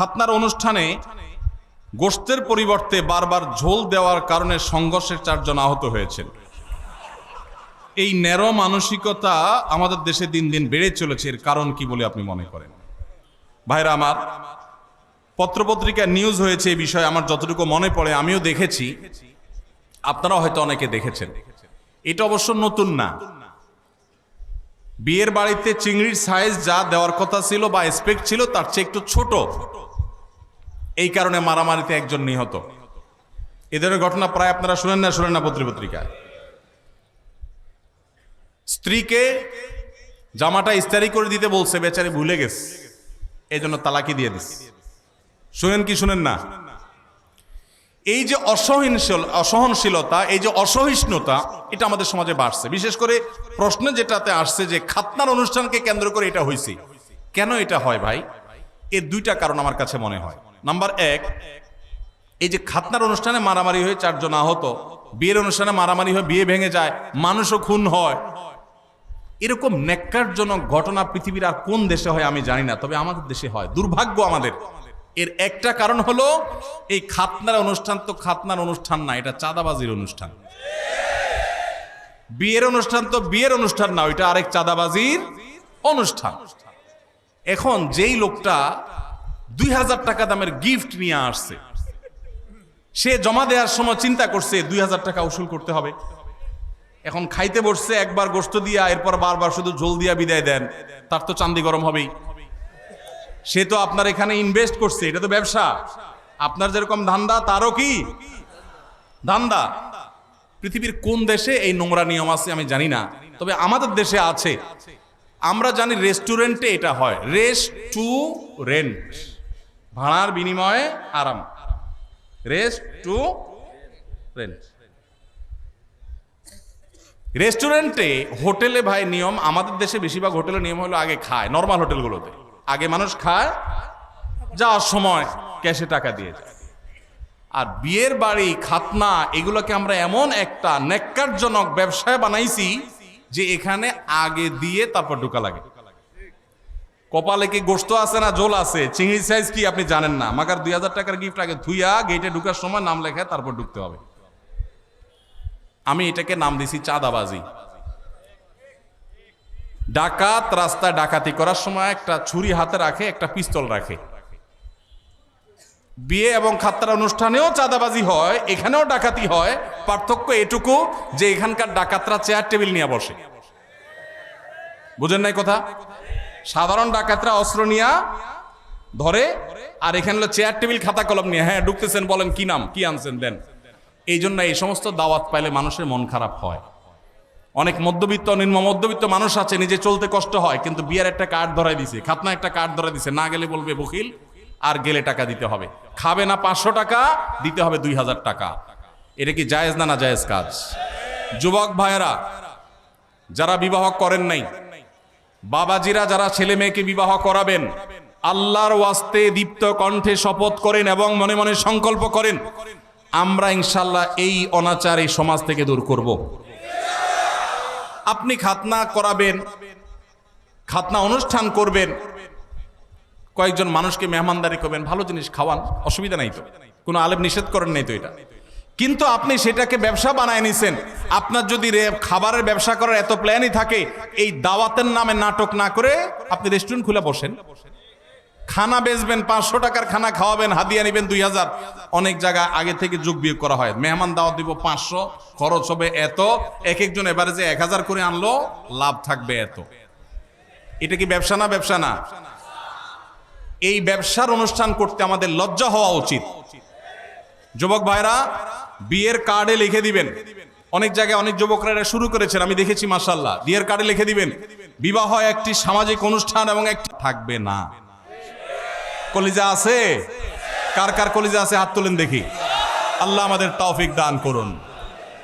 খাতনার অনুষ্ঠানে গোষ্ঠের পরিবর্তে বারবার ঝোল দেওয়ার কারণে সংঘর্ষের চারজন আহত হয়েছেন। এই ন্যারো মানসিকতা আমাদের দেশে দিন দিন বেড়ে চলেছে, এর কারণ কি বলে আপনি মনে করেন? ভাইরা আমার পত্রপত্রিকায় নিউজ হয়েছে এই বিষয়ে আমার যতটুকু মনে পড়ে, আমিও দেখেছি। আপনারাও হয়তো অনেকে দেখেছেন। এটা অবশ্য নতুন না। বিয়ের বাড়িতে চিংড়ির সাইজ যা দেওয়ার কথা ছিল বা এক্সপেক্ট ছিল, তার চেয়ে একটু ছোট। এই কারণে মারামারিতে একজন নিহত। এদের ঘটনা প্রায় আপনারা শুনেন না শুনেন না পত্রিপত্রিকায় স্ত্রীকে জামাটা ইস্তারি করে দিতে বলছে, বেচারি ভুলে গেছে। এই জন্য তালাকি দিয়ে দিস শুনেন কি শুনেন না? এই যে অসহনশীল অসহনশীলতা, এই যে অসহিষ্ণুতা, এটা আমাদের সমাজে বাড়ছে। বিশেষ করে প্রশ্ন যেটাতে আসছে যে খাতনার অনুষ্ঠানকে কেন্দ্র করে এটা হয়েছে কেন এটা হয় ভাই? এর দুইটা কারণ আমার কাছে মনে হয়। নাম্বার এক, এই যে খাতনার অনুষ্ঠানে মারামারি হয়ে চারজন আহত, বিয়ের অনুষ্ঠানে মারামারি হয়ে বিয়ে ভেঙে যায়, মানুষও খুন হয়। এরকম ন্যাক্কারজনক ঘটনা পৃথিবীর আর কোন দেশে হয় আমি জানি না, তবে আমাদের দেশে হয়। দুর্ভাগ্য আমাদের। এর একটা কারণ হলো, এই খাতনার অনুষ্ঠান তো খাতনার অনুষ্ঠান না, এটা চাঁদাবাজির অনুষ্ঠান। বিয়ের অনুষ্ঠান তো বিয়ের অনুষ্ঠান না, ওইটা আরেক চাঁদাবাজির অনুষ্ঠান। এখন যেই লোকটা দুই হাজার টাকা দামের গিফট নিয়ে আসছে। সে জমা দেওয়ার সময় চিন্তা করছে, দুই হাজার টাকা উসুল করতে হবে। এখন খাইতে বসছে, একবার গোস্ত দিয়া, এরপর বারবার শুধু ঝোল দিয়া বিদায় দেন। তার তো চান্দি গরম হবেই। সে তো আপনার এখানে ইনভেস্ট করছে, এটা তো ব্যবসা। আপনার যেরকম ধান্দা, তারও কি? ধান্দা। পৃথিবীর কোন দেশে এই নোংরা নিয়ম আছে আমি জানি না। তবে আমাদের দেশে আছে। আমরা জানি রেস্টুরেন্টে এটা হয়। রেস্ট টু রেন্ট ভাড়ার বিনিময়ে আরাম। রেস্ট টু রেন্ট রেস্টুরেন্টে হোটেলে ভাই নিয়ম, আমাদের দেশে বেশিরভাগ হোটেলের নিয়ম হলো আগে খায় নর্মাল হোটেলগুলোতে। আগে মানুষ খায়, যাওয়ার সময় ক্যাশে টাকা দিয়ে যায়। আর বিয়ের বাড়ি, খাতনা, এগুলোকে আমরা এমন একটা নেককারজনক ব্যবসায় বানাইছি যে এখানে আগে দিয়ে তারপর ঢুকা লাগে। কপালে কি গোস্ত আছে না জোল আছে? চিংড়ি সাইজ কি আপনি জানেন না? মাকার দুই হাজার টাকার গিফট আগে ধুইয়া গেটে ঢুকার সময় নাম লেখা তারপর ঢুকতে হবে। আমি এটাকে নাম দিছি চাঁদাবাজি। ডাকাত রাস্তায় ডাকাতি করার সময় একটা ছুরি হাতে রাখে, একটা পিস্তল রাখে। বিয়ে এবং খাত্তার অনুষ্ঠানেও চাঁদাবাজি হয়, এখানেও ডাকাতি হয়। পার্থক্য এটুকু যে এখানকার ডাকাতরা চেয়ার টেবিল নিয়ে বসে। বুঝেন নাই কথা? সাধারণ ডাকাতরা অস্ত্র নিয়ে ধরে, আর এখানে হলো চেয়ার টেবিল খাতা, কলম নিয়ে। হ্যাঁ ঢুকতেছেন, বলেন, কি নাম? কি আনছেন, দেন। এই জন্য এই সমস্ত দাওয়াত পাইলে মানুষের মন খারাপ হয়। অনেক মধ্যবিত্ত নিম্ন মধ্যবিত্ত মানুষ আছে, নিজে চলতে কষ্ট হয়, কিন্তু বিয়ার একটা কার্ড ধরাই দিছে, খাতনা একটা কার্ড ধরাই দিছে। না গেলে বলবে, বকিল, আর গেলে টাকা দিতে হবে। খাবে না পাঁচশো টাকা, দিতে হবে দুই হাজার টাকা। এটা কি জায়েজ না না জায়েজ কাজ? যুবক ভাইয়েরা, যারা বিবাহ করেন নাই বাবাজিরা যারা ছেলে মেয়েকে বিবাহ করাবেন, আল্লাহর ওয়াস্তে দীপ্ত কণ্ঠে শপথ করেন এবং মনে মনে সংকল্প করেন, আমরা ইনশাল্লাহ এই অনাচার এই সমাজ থেকে দূর করব। আপনি খাতনা করাবেন, খাতনা অনুষ্ঠান করবেন, কয়েকজন মানুষকে মেহমানদারি করবেন, ভালো জিনিস খাওয়ান, অসুবিধা নাই তো। কোনো আলেম নিষেধ করেন নাই তো এটা? কিন্তু আপনি সেটাকে ব্যবসা বানায় নিছেন। আপনার যদি খাবারের ব্যবসা করার এত প্ল্যানই থাকে, এই দাওয়াতের নামে নাটক না করে আপনি রেস্টুরেন্ট খুলে বসেন। খানা বেচবেন, পাঁচশো টাকার খানা খাওয়াবেন, হাদিয়া নিবেন দুই হাজার। অনেক জায়গায় আগে থেকে যোগ বিয়োগ করা হয়। মেহমান দাওয়াত দিব পাঁচশো, খরচ হবে এত। এক একজন এবারে যে এক হাজার করে আনলো, লাভ থাকবে এত। এটা কি ব্যবসা না ব্যবসা না? এই ব্যবসার অনুষ্ঠান করতে আমাদের লজ্জা হওয়া উচিত। যুবক ভাইরা বিয়ের কার্ডে লিখে দিবেন। অনেক জায়গায় অনেক যুবকরা এটা শুরু করেছেন, আমি দেখেছি মাসাল্লাহ বিয়ের কার্ডে লিখে দিবেন, বিবাহ একটি সামাজিক অনুষ্ঠান এবং একটি থাকবে না। কলিজা আছে? কার কার কলিজা আছে? হাত তুলেন দেখি। আল্লাহ আমাদের তৌফিক দান করুন।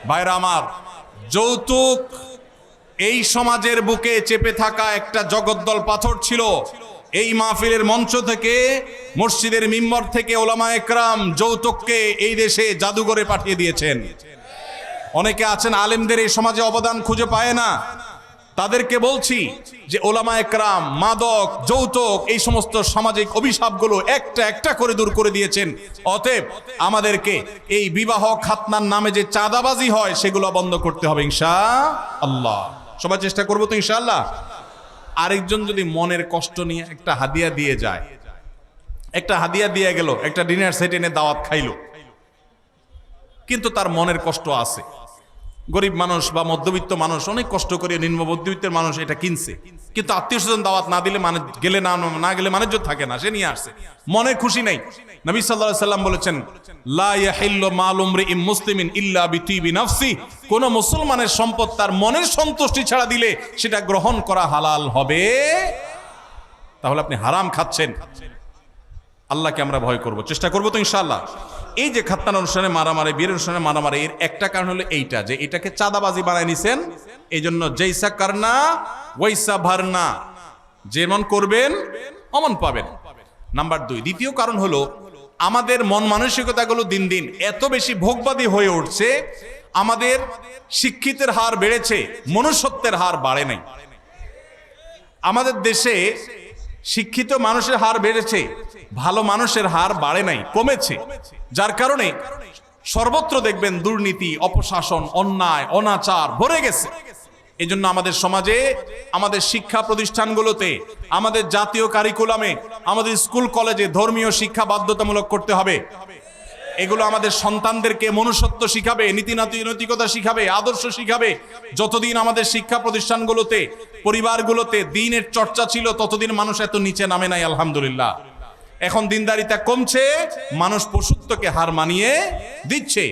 ভাইরা আমার, যৌতুক এই সমাজের বুকে চেপে থাকা একটা জগদ্দল পাথর ছিল। এই মাহফিলের মঞ্চ থেকে, মসজিদের মিম্বর থেকে ওলামা একরাম যৌতুককে এই দেশে জাদুঘরে পাঠিয়ে দিয়েছেন। অনেকে আছেন আলেমদের এই সমাজে অবদান খুঁজে পায় না। তাদেরকে বলছি যে ওলামা একরাম, মাদক, যৌতুক এই সমস্ত সামাজিক অভিশাপগুলো একটা একটা করে দূর করে দিয়েছেন। অতএব আমাদেরকে এই বিবাহ খাতনার নামে যে চাঁদাবাজি হয়, সেগুলো বন্ধ করতে হবে ইনশা আল্লাহ। সবাই চেষ্টা করব তো ইনশাআল্লাহ আরেকজন যদি মনের কষ্ট নিয়ে একটা হাদিয়া দিয়ে যায়, একটা হাদিয়া দিয়ে গেল, একটা ডিনার সেট এনে দাওয়াত খাইলো, কিন্তু তার মনের কষ্ট আছে। গরিব মানুষ বা মধ্যবিত্ত মানুষ, অনেক কষ্ট করে নিম্ন মধ্যবিত্তের মানুষ এটা কিনছে। কিন্তু আত্মীয় স্বজন দাওয়াত না দিলে মানে গেলে না না গেলে মানুষ থাকে না, সে নিয়ে আসছে। মনে খুশি নাই। নবী সাল্লাল্লাহু সাল্লাম বলেছেন মুসলিমিন ইল্লা বিতিবি নাফসি। কোন মুসলমানের সম্পদ তার মনের সন্তুষ্টি ছাড়া দিলে সেটা গ্রহণ করা হালাল হবে। তাহলে আপনি হারাম খাচ্ছেন। আল্লাহকে আমরা ভয় করব। চেষ্টা করব তো ইনশাআল্লাহ। এই যে খাত্তান অনুষ্ঠানে মারামারি, বিয়ের অনুষ্ঠানে মারামারি, এর একটা কারণ হলো এইটা, যে এটাকে চাঁদাবাজি বানায় নিছেন। এই জন্য জৈসা কারনা, ওয়াইসা ভারনা, যেমন করবেন, অমন পাবেন। নাম্বার দুই, দ্বিতীয় কারণ হলো, আমাদের মন মানসিকতাগুলো দিন দিন এত বেশি ভোগবাদী হয়ে উঠছে, আমাদের শিক্ষিতের হার বেড়েছে, মনুষ্যত্বের হার বাড়ে নাই। আমাদের দেশে শিক্ষিত মানুষের হার বেড়েছে, ভালো মানুষের হার বাড়ে নাই, কমেছে। যার কারণে সর্বত্র দেখবেন দুর্নীতি, অপশাসন, অন্যায়, অনাচার ভরে গেছে। এই জন্য আমাদের সমাজে, আমাদের শিক্ষা প্রতিষ্ঠানগুলোতে, আমাদের জাতীয় কারিকুলামে, আমাদের স্কুল কলেজে ধর্মীয় শিক্ষা বাধ্যতামূলক করতে হবে। এগুলো আমাদের সন্তানদেরকে মনুষ্যত্ব শিখাবে নীতি নৈতিকতা শিখাবে, আদর্শ শিখাবে। যতদিন আমাদের শিক্ষা প্রতিষ্ঠানগুলোতে, পরিবারগুলোতে দিনের চর্চা ছিল, ততদিন মানুষ এত নিচে নামে নাই, আলহামদুলিল্লাহ। এখন দিনদারিতা কমছে, মানুষ পশুত্বকে হার মানিয়ে দিচ্ছে।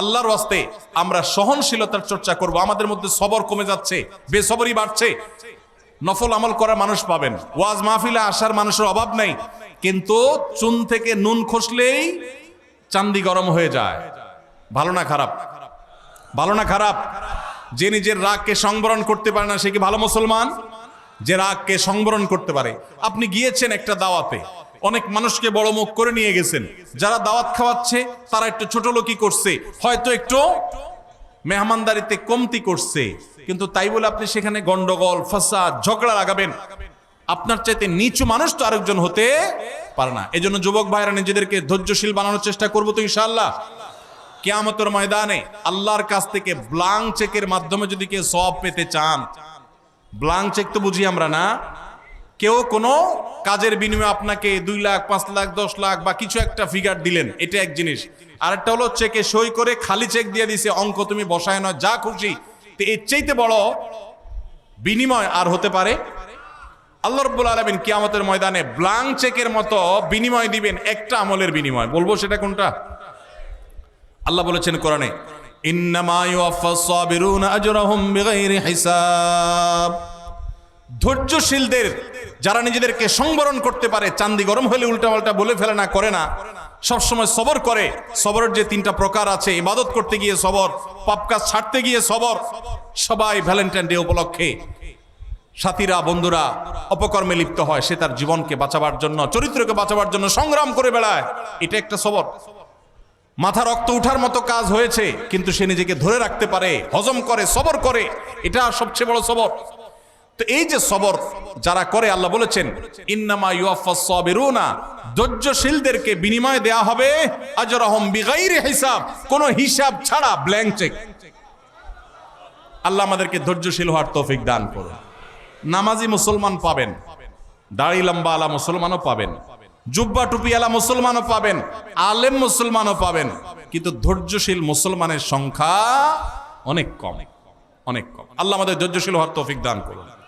আল্লাহর ওয়াস্তে আমরা সহনশীলতার চর্চা করব, আমাদের মধ্যে সবর কমে যাচ্ছে, বেসবরই বাড়ছে। নফল আমল করা মানুষ পাবেন, ওয়াজ মাহফিলে আসার মানুষের অভাব নাই, কিন্তু চুন থেকে নুন খসলেই চান্দি গরম হয়ে যায়। ভালো না খারাপ? ভালো না খারাপ? যে নিজের রাগকে সংবরণ করতে পারে না, সে কি ভালো মুসলমান? যে রাগকে সংবরণ করতে পারে। আপনি গিয়েছেন একটা দাওয়াতে। অনেক মানুষকে বড় মুখ করে নিয়ে গেছেন। যারা দাওয়াত খাওয়াচ্ছে, তারা একটু ছোট লোকই করছে। হয়তো একটু মেহমানদারিতে কমতি করছে। কিন্তু তাই বলে আপনি সেখানে গন্ডগোল, ফাসাদ, ঝগড়া লাগাবেন। আপনার চাইতে নিচু মানুষ তো আরেকজন হতে পারে না। এই জন্য যুবক ভাইরা নিজেদেরকে ধৈর্যশীল বানানোর চেষ্টা করব তো ইনশাআল্লাহ। কেয়ামতের ময়দানে আল্লাহর কাছ থেকে ব্লাং চেকের মাধ্যমে যদি কেউ সব পেতে চান ব্লাং চেক তো বুঝি আমরা না। কেউ কোনো কাজের বিনিময়ে আপনাকে দুই লাখ, পাঁচ লাখ, দশ লাখ বা কিছু একটা ফিগার দিলেন, এটা এক জিনিস। আরেকটা হলো চেকে সই করে খালি চেক দিয়ে দিছে, অঙ্ক তুমি বসায় নয় যা খুশি। তো এর চাইতে বড় বিনিময় আর হতে পারে আল্লাহ রব্বুল আলমিন কিয়ামতের ময়দানে ব্লাং চেকের মতো বিনিময় দিবেন, একটা আমলের বিনিময়। বলব সেটা কোনটা? আল্লাহ বলেছেন কোরআনে ধৈর্যশীলদের, যারা নিজেদেরকে সংবরণ করতে পারে, চান্দি গরম হলে উল্টাপাল্টা বলে ফেলে না, করে না। সবসময় সবর করে। সবরের যে তিনটা প্রকার আছে, ইবাদত করতে গিয়ে সবর, পাপ কাজ ছাড়তে গিয়ে সবর, সবাই ভ্যালেন্টাইন ডে উপলক্ষে। সাথীরা, বন্ধুরা, অপকর্মে লিপ্ত হয়, সে তার জীবনকে বাঁচাবার জন্য, চরিত্রকে বাঁচাবার জন্য সংগ্রাম করে বেড়ায়। এটা একটা সবর। মাথা রক্ত উঠার মতো কাজ হয়েছে, কিন্তু সে নিজেকে ধরে রাখতে পারে, হজম করে, সবর করে। এটা সবচেয়ে বড় সবর। তো এই যে সবর যারা করে, আল্লাহ বলেছেন, ইন্নামা ইউয়াফাস সাবিরুনা ধৈর্যশীলদেরকে বিনিময় দেয়া হবে আজরাহুম বিগাইরি হিসাব, কোনো হিসাব ছাড়া ব্ল্যাঙ্ক চেক আল্লাহ আমাদেরকে ধৈর্যশীল হওয়ার তৌফিক দান করুন। নামাজি মুসলমান পাবেন। দাড়ি লম্বা আলা মুসলমানও পাবেন। জুব্বা টুপি আলা মুসলমানও পাবেন। আলেম মুসলমানও পাবেন। কিন্তু ধৈর্যশীল মুসলমানের সংখ্যা অনেক কম। অনেক কম। আল্লাহ আমাদের ধৈর্যশীল হওয়ার তৌফিক দান করুন।